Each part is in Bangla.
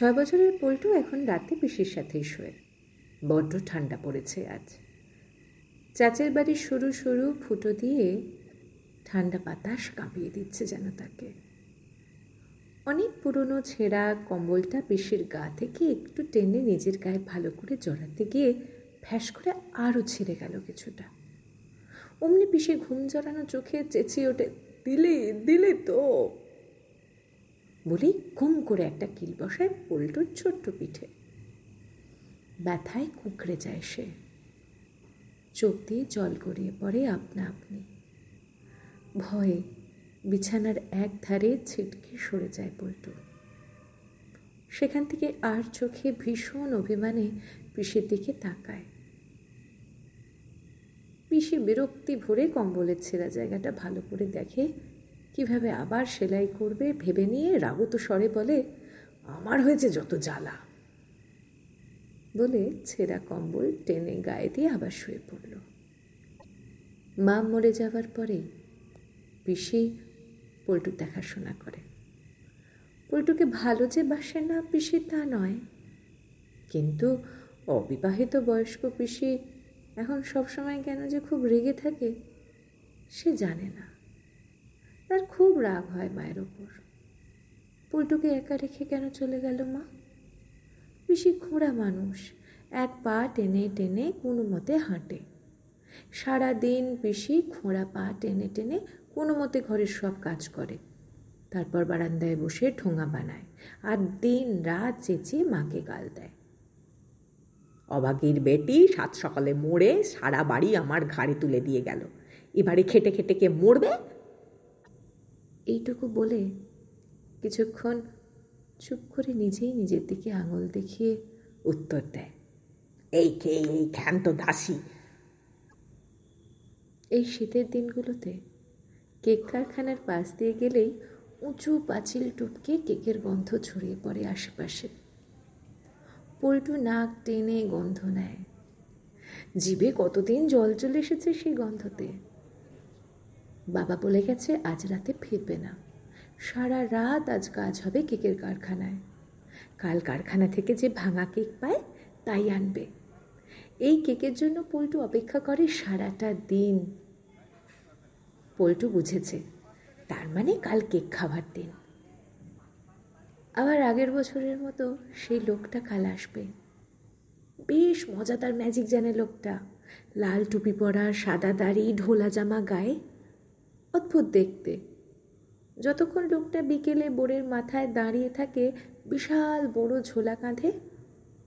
ছয় বছরের পল্টু এখন রাতে পিসির সাথেই শোয়ে। বড্ড ঠান্ডা পড়েছে আজ। চাচের বাড়ির সরু সরু ফুটো দিয়ে ঠান্ডা বাতাস কাঁপিয়ে দিচ্ছে যেন তাকে। অনেক পুরনো ছেঁড়া কম্বলটা পিসির গা থেকে একটু টেনে নিজের গায়ে ভালো করে জড়াতে গিয়ে ফ্যাস করে আরও ছিঁড়ে গেল কিছুটা। অমনি পিসে ঘুম জড়ানো চোখে চেঁচিয়ে ওঠে, দিলি দিলি তো। বলেই ঘুম করে একটা কিল বসায় পল্টুর ছোট্ট পিঠে। ব্যথায় কুঁকড়ে যায় সে। চোখ দিয়ে জল গড়িয়ে পড়ে আপনা আপনি। ভয়ে বিছানার এক ধারে ছিটকে সরে যায় পল্টু। সেখান থেকে আর চোখে ভীষণ অভিমানে পিসির দিকে তাকায়। পিসি বিরক্তি ভরে কম্বলের ছেঁড়া জায়গাটা ভালো করে দেখে কীভাবে আবার সেলাই করবে ভেবে নিয়ে রাগত স্বরে বলে, আমার হয়েছে যত জ্বালা। বলে ছেঁড়া কম্বল টেনে গায়ে দিয়ে আবার শুয়ে পড়ল। মা মরে যাওয়ার পরে পিসি পল্টুর দেখাশোনা করে। পল্টুকে ভালো যে বাসে না পিসি তা নয়। কিন্তু অবিবাহিত বয়স্ক পিসি এখন সবসময় কেন যে খুব রেগে থাকে সে জানে না। তার খুব রাগ হয় মায়ের ওপর। পল্টুকে একা রেখে কেন চলে গেল মা? পিসি খোঁড়া মানুষ, এক পা টেনে টেনে কোনো মতে হাঁটে। সারাদিন পিসি খোঁড়া পা টেনে টেনে কোনো মতে ঘরের সব কাজ করে। তারপর বারান্দায় বসে ঠোঙা বানায় আর দিন রাত চেঁচিয়ে মাকে গাল দেয়। অবাগির বেটি সাত সকালে মরে সারা বাড়ি আমার ঘাড়ে তুলে দিয়ে গেল। এবারে খেটে খেটে কে মরবে? এইটুকু বলে কিছুক্ষণ চুপ করে নিজেই নিজের দিকে আঙুল দেখিয়ে উত্তর দেয়, এই কে, এই ক্ষান্ত দাসী? এই শীতের দিনগুলোতে কেক কারখানার পাশ দিয়ে গেলেই উঁচু পাঁচিল টুপকে কেকের গন্ধ ছড়িয়ে পড়ে আশেপাশে। পল্টু নাক টেনে গন্ধ নেয়। জিভে কতদিন জল চলে এসেছে সেই গন্ধতে? বাবা বলে গেছে, আজ রাতে ফিরবে না। সারা রাত আজ কাজ হবে কেকের কারখানায়। কাল কারখানা থেকে যে ভাঙা কেক পায়, তাই আনবে। এই কেকের জন্য পল্টু অপেক্ষা করে সারাটা দিন। পল্টু বুঝেছে, তার মানে কাল কেক খাবার দিন। আবার আগের বছরের মতো সেই লোকটা কাল আসবে। বেশ মজাদার ম্যাজিক জানে লোকটা। লাল টুপি পরা, সাদা দাড়ি, ঢোলা জামা গায়ে অদ্ভুত দেখতে। যতক্ষণ লোকটা বিকেলে বোরের মাথায় দাঁড়িয়ে থাকে, বিশাল বড় ঝোলা কাঁধে,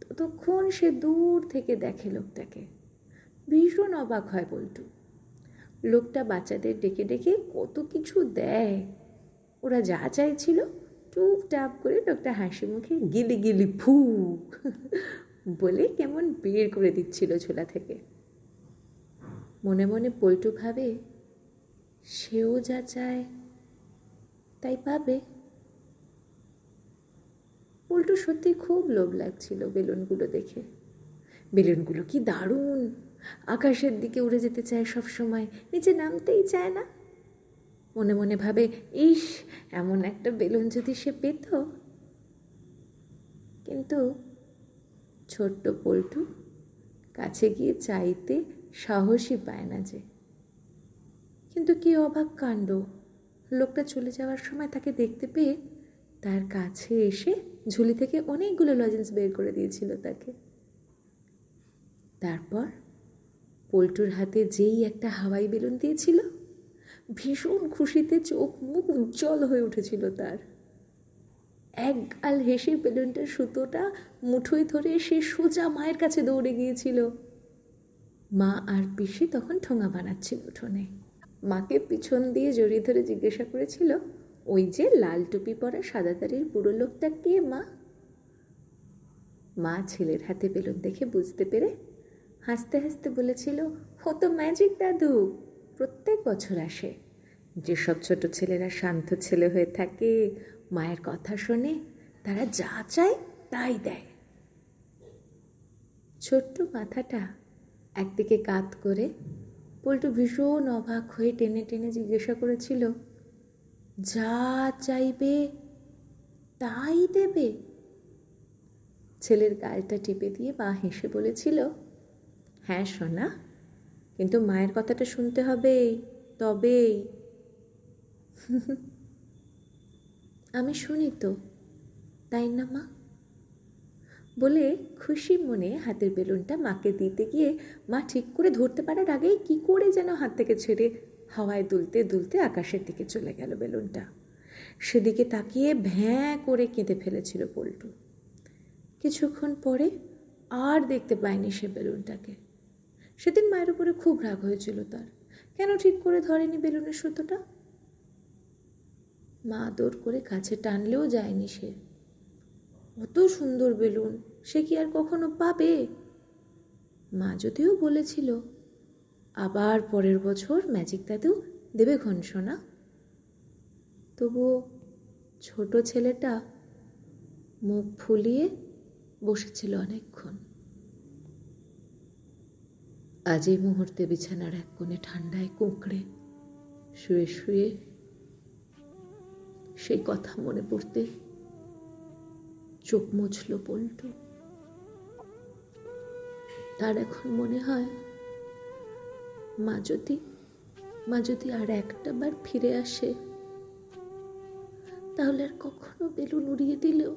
ততক্ষণ সে দূর থেকে দেখে লোকটাকে। ভীষণ অবাক হয় বল্টু। লোকটা বাচ্চাদের ডেকে ডেকে কত কিছু দেয়। ওরা যা চাইছিল টুপটাপ করে লোকটা হাসি মুখে গিলি গিলি ফু বলে কেমন বের করে দিচ্ছিল ঝোলা থেকে। মনে মনে পল্টু ভাবে সেও যা চায়, তাই পাবে। পল্টু সত্যি খুব লোভ লাগছিল বেলুনগুলো দেখে। বেলুনগুলো কি দারুণ! আকাশের দিকে উড়ে যেতে চায় সব সময় নিচে নামতেই চায় না। মনে মনে ভাবে, ইস, এমন একটা বেলুন যদি সে পেত। কিন্তু ছোট্ট পল্টু কাছে গিয়ে চাইতে সাহসই পায় না যে কিন্তু কি অবাক কাণ্ড? লোকটা চলে যাওয়ার সময় তাকে দেখতে পেয়ে তার কাছে এসে ঝুলি থেকে অনেকগুলো লজেন্স বের করে দিয়েছিল তাকে। তারপর পল্টুর হাতে যেই একটা হাওয়াই বেলুন দিয়েছিল, ভীষণ খুশিতে চোখ মুখ উজ্জ্বল হয়ে উঠেছিল তার। এক গাল হেসে বেলুনটার সুতোটা মুঠোয় ধরে সে সোজা মায়ের কাছে দৌড়ে গিয়েছিল। মা আর পিসি তখন ঠোঙা বানাচ্ছিল উঠোনে। মাকে পিছন দিয়ে জড়িয়ে ধরে জিজ্ঞাসা করেছিল, ওই যে লাল টুপি পরা সাদা দাড়ির বুড়ো লোকটা কে মা? মা ছেলের হাতে বেলুন দেখে বুঝতে পেরে হাসতে হাসতে বলেছিল, ও তো ম্যাজিক দাদু, প্রত্যেক বছর আসে। যেসব ছোট ছেলেরা শান্ত ছেলে হয়ে থাকে, মায়ের কথা শোনে, তারা যা চায় তাই দেয়। ছোট্ট মাথাটা একদিকে কাত করে পল্টু ভীষণ অবাক হয়ে টেনে টেনে জিজ্ঞাসা করেছিল, যা চাইবে তাই দেবে? ছেলের গালটা টিপে দিয়ে মা হেসে বলেছিল হ্যাঁ সোনা, কিন্তু মায়ের কথাটা শুনতে হবে তবেই। আমি শুনি তো, তাই না মা? বলে খুশি মনে হাতের বেলুনটা মাকে দিতে গিয়ে মা ঠিক করে ধরতে পারার আগেই কি করে যেন হাত থেকে ছেড়ে হাওয়ায় দুলতে দুলতে আকাশের দিকে চলে গেল বেলুনটা। সেদিকে তাকিয়ে ভ্যাঁ করে কেঁদে ফেলেছিল পল্টু। কিছুক্ষণ পরে আর দেখতে পায়নি সে বেলুনটাকে। সেদিন মায়ের উপরে খুব রাগ হয়েছিল তার। কেন ঠিক করে ধরেনি বেলুনের সুতোটা? মা আদর করে কাছে টানলেও যায়নি সে। অত সুন্দর বেলুন, সে কি আর কখনো পাবে? মা যদিও বলেছিল, আবার পরের বছর ম্যাজিক দাদু দেবে ঘনসোনা। তবুও ছোট ছেলেটা মুখ ফুলিয়ে বসেছিল অনেকক্ষণ। আজ এই মুহূর্তে বিছানার এক কোণে ঠান্ডায় কুঁকড়ে শুয়ে শুয়ে সেই কথা মনে পড়তে চোখ মুছল পল্টু। তার এখন মনে হয় মা যদি মা যদি আর একটা বার ফিরে আসে। তাহলে আর কখনো বেলুন উড়িয়ে দিলেও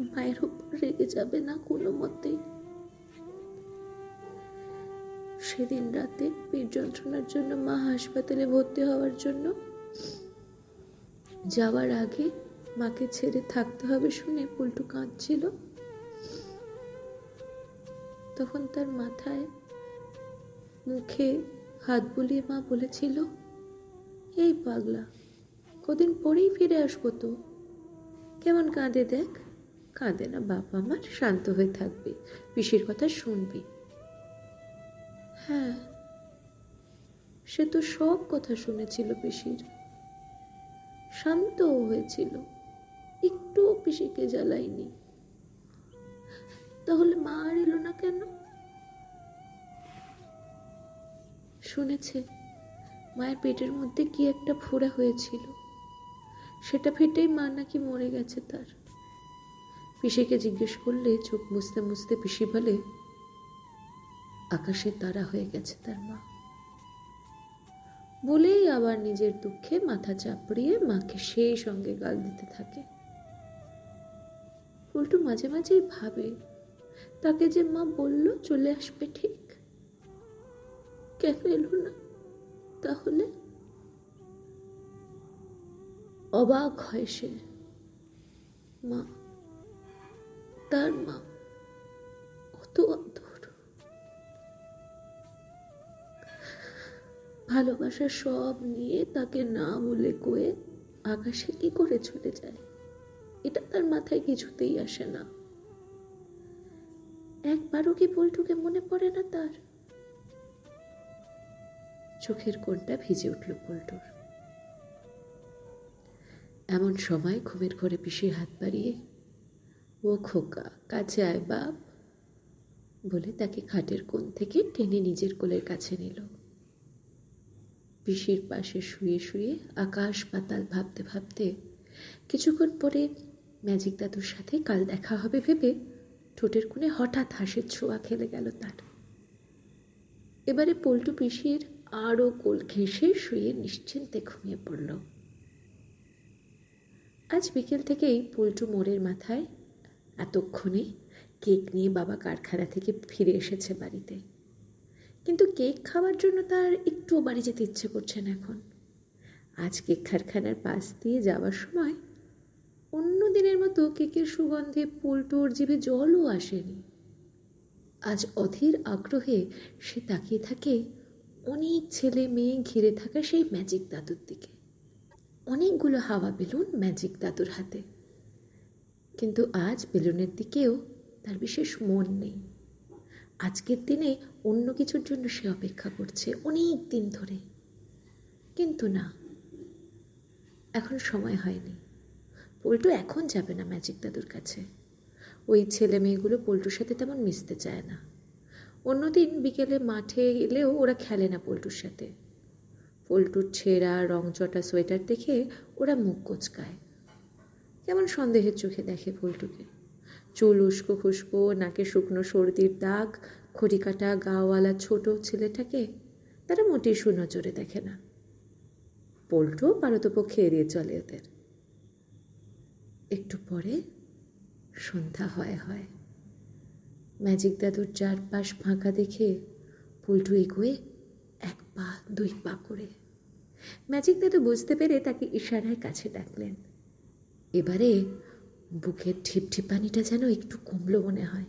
মায়ের উপর রেগে যাবে না কোনো মতেই সেদিন রাতে পেট যন্ত্রণার জন্য মা হাসপাতালে ভর্তি হওয়ার জন্য যাওয়ার আগে মাকে ছেড়ে থাকতে হবে শুনে পল্টু কাঁদছিল। তখন তার মাথায় মুখে হাত বুলিয়ে মা বলেছিল, এই পাগলা, কদিন পরেই ফিরে আসব তো। কেমন কাঁদে দেখ? কাঁদে না বাবা আমার, শান্ত হয়ে থাকবে, পিসির কথা শুনবি। হ্যাঁ সে তো সব কথা শুনেছিল পিসির শান্ত হয়েছিল। একটু পিসিকে জ্বালাইনি তাহলে মা আর এলো না কেন? শুনেছে, মায়ের পেটের মধ্যে কি একটা ফোড়া হয়েছিল। সেটা ফেটেই মা নাকি মরে গেছে তার। পিসিকে জিজ্ঞেস করলে চোখ মুছতে মুছতে পিসি বলে, আকাশে তারা হয়ে গেছে তার মা। বলেই আবার নিজের দুঃখে মাথা চাপড়িয়ে মাকে সেই সঙ্গে গাল দিতে থাকে। উল্টু মাঝে মাঝেই ভাবে, তাকে যে মা বলল চলে আসবে ঠিক? কেন এলো না তাহলে? অবাক হয় সে। মা, তার মা, অত অন্তর ভালোবাসা সব নিয়ে তাকে না বলে কয়ে আকাশে কি করে চলে যায়? এটা তার মাথায় কিছুতেই আসে না। একবারও কি পল্টুকে মনে পড়ে না তার? চোখের কোণটা ভিজে উঠল পল্টুর। এমন সময় ঘুমের ঘরে পিসি হাত বাড়িয়ে, ও খোকা, কাছে আয় বাপ, বলে তাকে খাটের কোণ থেকে টেনে নিজের কোলের কাছে নিল। পিসির পাশে শুয়ে শুয়ে আকাশ পাতাল ভাবতে ভাবতে কিছুক্ষণ পরে ম্যাজিক দাদুর সাথে কাল দেখা হবে ভেবে ঠোঁটের কোণে হঠাৎ হাসির ছোঁয়া খেলে গেল তার। এবারে পল্টু পিসির আরও কোল ঘেঁষে শুয়ে নিশ্চিন্তে ঘুমিয়ে পড়ল। আজ বিকেল থেকেই পল্টু মোড়ের মাথায় এতক্ষণে কেক নিয়ে বাবা কারখানা থেকে ফিরে এসেছে বাড়িতে। কিন্তু কেক খাওয়ার জন্য তার একটুও বাড়ি যেতে ইচ্ছে করছে না এখন। আজ কেক কারখানার পাশ দিয়ে যাওয়ার সময় দিনের মতো কেকের সুগন্ধে পোল্টোর জিভে জলও আসেনি। আজ অধীর আগ্রহে সে তাকিয়ে থাকে অনেক ছেলে মেয়ে ঘিরে থাকা সেই ম্যাজিক দাদুর দিকে। অনেকগুলো হাওয়া বেলুন ম্যাজিক দাদুর হাতে। কিন্তু আজ বেলুনের দিকেও তার বিশেষ মন নেই। আজকের দিনে অন্য কিছুর জন্য সে অপেক্ষা করছে অনেক দিন ধরে। কিন্তু না, এখন সময় হয়নি। পল্টু এখন যাবে না ম্যাজিক দাদুর কাছে। ওই ছেলে মেয়েগুলো পল্টুর সাথে তেমন মিশতে চায় না। অন্যদিন বিকেলে মাঠে এলেও ওরা খেলে না পল্টুর সাথে। পল্টুর ছেঁড়া, রংচটা, সোয়েটার দেখে ওরা মুখ কোচকায়। কেমন সন্দেহের চোখে দেখে পল্টুকে। চুল উস্কো খুস্কো, নাকে শুকনো সর্দির দাগ, খড়ি কাটা গাওয়ালা ছোট ছেলেটাকে তারা মোটেই সুনজরে দেখে না। পল্টু পারতপক্ষে এড়িয়ে চলে ওদের। একটু পরে সন্ধ্যা হয় হয়। ম্যাজিক দাদুর চারপাশ ফাঁকা দেখে পুলটু এগোয়ে এক পা, দুই পা করে। ম্যাজিক দাদু বুঝতে পেরে তাকে ইশারায় কাছে ডাকলেন। এবারে বুকের ঠিপঠিপানিটা যেন একটু কমলো মনে হয়।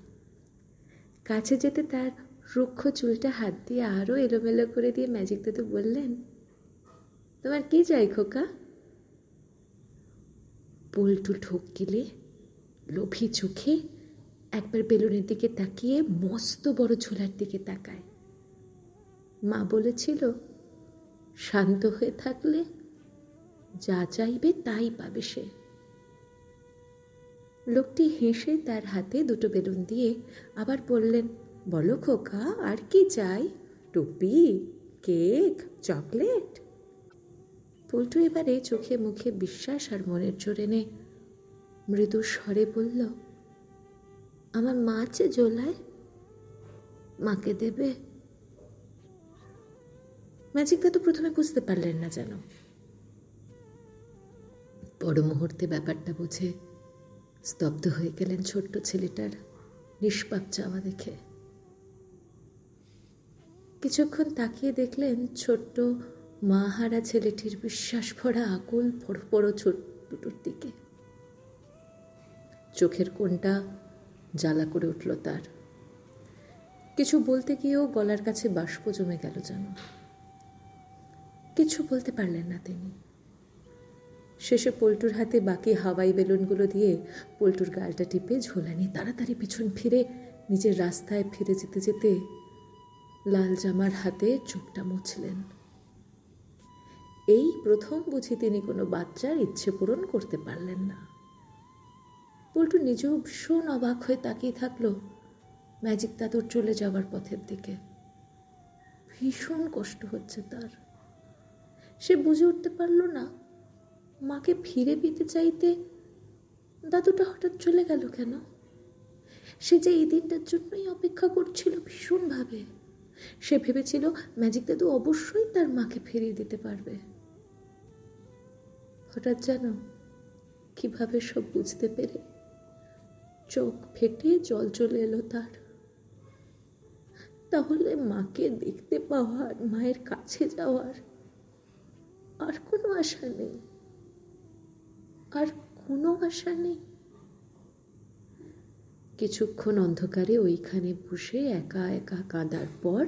কাছে যেতে তার রুক্ষ চুলটা হাত দিয়ে আরও এলোমেলো করে দিয়ে ম্যাজিক দাদু বললেন, তোমার কি চাই খোকা? পল্টু ঠকিলে লোভী চোখে একবার বেলুনের দিকে তাকিয়ে মস্ত বড় ঝোলার দিকে তাকায়। মা বলেছিল, শান্ত হয়ে থাকলে যা চাইবে তাই পাবে সে। লোকটি হেসে তার হাতে দুটো বেলুন দিয়ে আবার বললেন, বলো খোকা, আর কি চাই? টুপি, কেক, চকলেট? পল্টু এবারে চোখে মুখে বিশ্বাস আর মনের জোরে নে মৃদু স্বরে বলল, আমার মা আছে জোলায়, মাকে দেবে? ম্যাজিক তো প্রথমে বুঝতে পারলেন না যেন। বড় মুহূর্তে ব্যাপারটা বুঝে স্তব্ধ হয়ে গেলেন ছোট্ট ছেলেটার নিষ্পাপ চাওয়া দেখে। কিছুক্ষণ তাকিয়ে দেখলেন ছোট্ট মাহারা ছেলেটির বিশ্বাস ভরা আকুল বড় বড় ছোট দুটোর দিকে। চোখের কোনটা জ্বালা করে উঠল তার। কিছু বলতে গিয়েও গলার কাছে বাষ্প জমে গেল যেন। কিছু বলতে পারলেন না তিনি। শেষে পল্টুর হাতে বাকি হাওয়াই বেলুনগুলো দিয়ে পল্টুর গালটা টিপে ঝোলানি তাড়াতাড়ি পিছন ফিরে নিজের রাস্তায় ফিরে যেতে যেতে লাল জামার হাতে চোখটা মুছলেন। এই প্রথম বুঝি তিনি কোনো বাচ্চার ইচ্ছে পূরণ করতে পারলেন না। পল্টু নিজেও ভীষণ অবাক হয়ে তাকিয়ে থাকল। ম্যাজিক দাদুর চলে যাওয়ার পথের দিকে। ভীষণ কষ্ট হচ্ছে তার। সে বুঝে উঠতে পারল না, মাকে ফিরে পেতে চাইতে দাদুটা হঠাৎ চলে গেল কেন? সে যে এই দিনটার জন্যই অপেক্ষা করছিল ভীষণভাবে। সে ভেবেছিল ম্যাজিক দাদু অবশ্যই তার মাকে ফিরিয়ে দিতে পারবে। হঠাৎ যেন কীভাবে সব বুঝতে পেরে? চোখ ফেটে জল চলে এলো তার। তাহলে মাকে দেখতে পাওয়ার মায়ের কাছে যাওয়ার আর কোনো আশা নেই। আর কোনো আশা নেই। কিছুক্ষণ অন্ধকারে ওইখানে বসে একা একা কাঁদার পর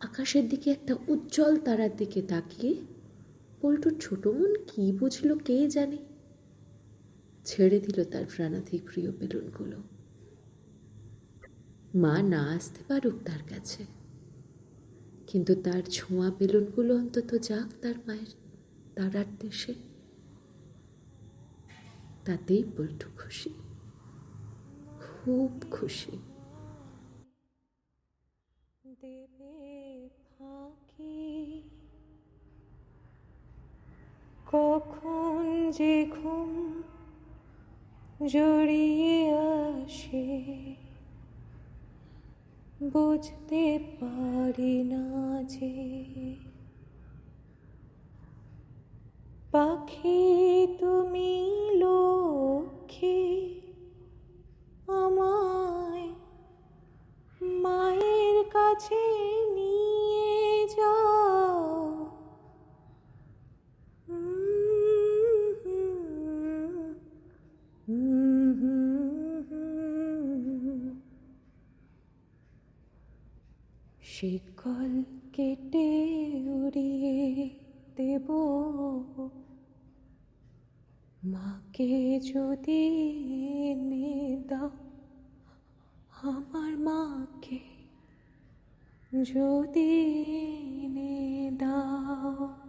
আকাশের দিকে একটা উজ্জ্বল তারার দিকে তাকিয়ে পল্টুর ছোট মন কী বুঝলো কে জানে? ছেড়ে দিল তার প্রাণাধিক প্রিয় বেলুনগুলো মা না আসতে পারুক তার কাছে। কিন্তু তার ছোঁয়া বেলুনগুলো অন্তত যাক তার মায়ের তারার দেশে তাতেই পল্টু খুশি। খুব খুশি। দেবে ফাঁকি। কখন যে ঘুম জড়িয়ে আসে বুঝতে পারি না যে পাখি তুমি লক্ষ্মী আমায় মায়ের কাছে শিকল কেটে উড়িয়ে দেব। মাকে যদি এনে দাও আমার মাকে যদি এনে দাও।